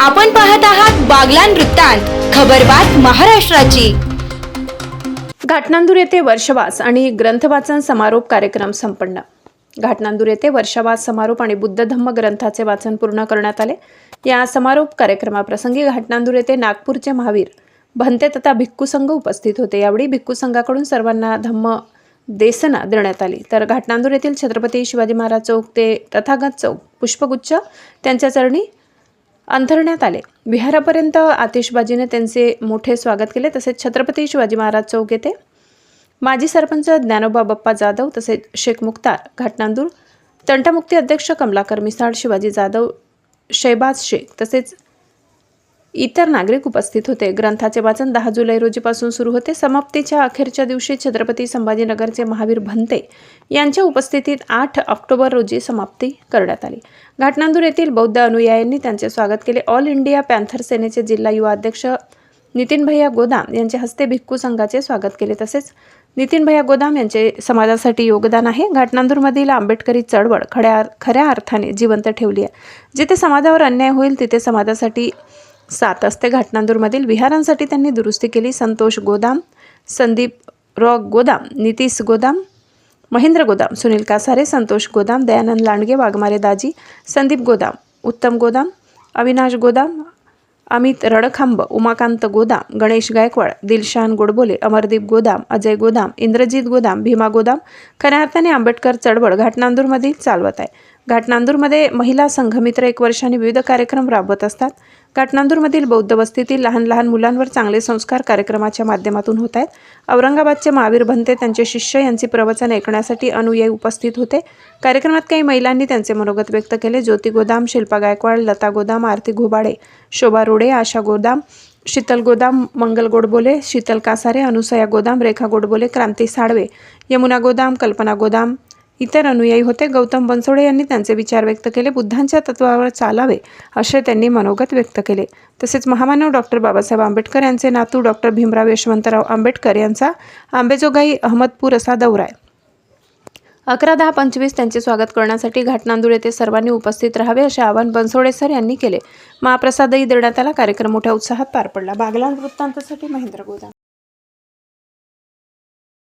आपण पाहत आहात बागलान वृत्तांत खबरबात महाराष्ट्राची. घाटनांदूर येथे वर्षवास आणि ग्रंथवाचन समारोप कार्यक्रम संपन्न. घाटनांदूर येथे वर्षवास समारोप आणि बुद्ध धम्म ग्रंथाचे वाचन पूर्ण करण्यात आले. या समारोप कार्यक्रमाप्रसंगी घाटनांदूर येथे नागपूरचे महावीर भंते तथा भिक्खू संघ उपस्थित होते. यावेळी भिक्खू संघाकडून सर्वांना धम्म देसना देण्यात आली. तर घाटनांदूर येथील छत्रपती शिवाजी महाराज चौक ते तथागत चौक पुष्पगुच्छ त्यांच्या चरणी अंथरण्यात आले. विहारापर्यंत आतिषबाजीने त्यांचे मोठे स्वागत केले. तसेच छत्रपती शिवाजी महाराज चौक येथे माजी सरपंच ज्ञानोबा बाप्पा जाधव तसेच शेख मुख्तार घाटनांदूर तंटामुक्ती अध्यक्ष कमलाकर मिसाळ शिवाजी जाधव शैबाज शेख तसेच इतर नागरिक उपस्थित होते. ग्रंथाचे वाचन दहा जुलै रोजीपासून सुरू होते. समाप्तीच्या अखेरच्या दिवशी छत्रपती संभाजीनगरचे महावीर भंते यांच्या उपस्थितीत आठ ऑक्टोबर रोजी समाप्ती करण्यात आली. घाटनांदूर येथील बौद्ध अनुयायांनी त्यांचे स्वागत केले. ऑल इंडिया पॅन्थर सेनेचे जिल्हा युवा अध्यक्ष नितीन भैया गोदाम यांच्या हस्ते भिक्खू संघाचे स्वागत केले. तसेच नितीन भैया गोदाम यांचे समाजासाठी योगदान आहे. घाटनांदूरमधील आंबेडकरी चळवळ खड्या खऱ्या अर्थाने जिवंत ठेवली आहे. जिथे समाजावर अन्याय होईल तिथे समाजासाठी सात असते. घाटनांदूरमधील विहारांसाठी त्यांनी दुरुस्ती केली. संतोष गोदाम संदीप रॉक गोदाम नितीश गोदाम महेंद्र गोदाम सुनील कासारे संतोष गोदाम दयानंद लांडगे वाघमारे दाजी संदीप गोदाम उत्तम गोदाम अविनाश गोदाम अमित रडखांब उमाकांत गोदाम गणेश गायकवाड दिलशान गोडबोले अमरदीप गोदाम अजय गोदाम इंद्रजित गोदाम भीमा गोदाम. खऱ्या अर्थाने आंबेडकर चळवळ घाटनांदूरमधील चालवत आहे. घाटनांदूरमध्ये महिला संघमित्र एक वर्षाने विविध कार्यक्रम राबवत असतात. घाटनांदूरमधील बौद्ध वस्तीतील लहान लहान मुलांवर चांगले संस्कार कार्यक्रमाच्या माध्यमातून होत आहेत. औरंगाबादचे महावीर भंते त्यांचे शिष्य यांचे प्रवचन ऐकण्यासाठी अनुयायी उपस्थित होते. कार्यक्रमात काही महिलांनी त्यांचे मनोगत व्यक्त केले. ज्योती गोदाम शिल्पा गायकवाड लता गोदाम आरती घोबाडे शोभा रोडे आशा गोदाम शीतल गोदाम मंगल गोडबोले शीतल कासारे अनुसया गोदाम रेखा गोडबोले क्रांती साळवे यमुना गोदाम कल्पना गोदाम इतर अनुयायी होते. गौतम बनसोडे यांनी त्यांचे विचार व्यक्त केले. बुद्धांच्या तत्वावर चालावे असे त्यांनी मनोगत व्यक्त केले. तसेच महामानव डॉक्टर बाबासाहेब आंबेडकर यांचे नातू डॉक्टर भीमराव यशवंतराव आंबेडकर यांचा आंबेजोगाई अहमदपूर असा दौरा आहे. अकरा दहा पंचवीस त्यांचे स्वागत करण्यासाठी घाटनांदूळ येथे सर्वांनी उपस्थित राहावे असे आवाहन बनसोडे सर यांनी केले. महाप्रसादही देण्यात आला. कार्यक्रम मोठ्या उत्साहात पार पडला. बागलाण वृत्तांतासाठी महेंद्र गोदा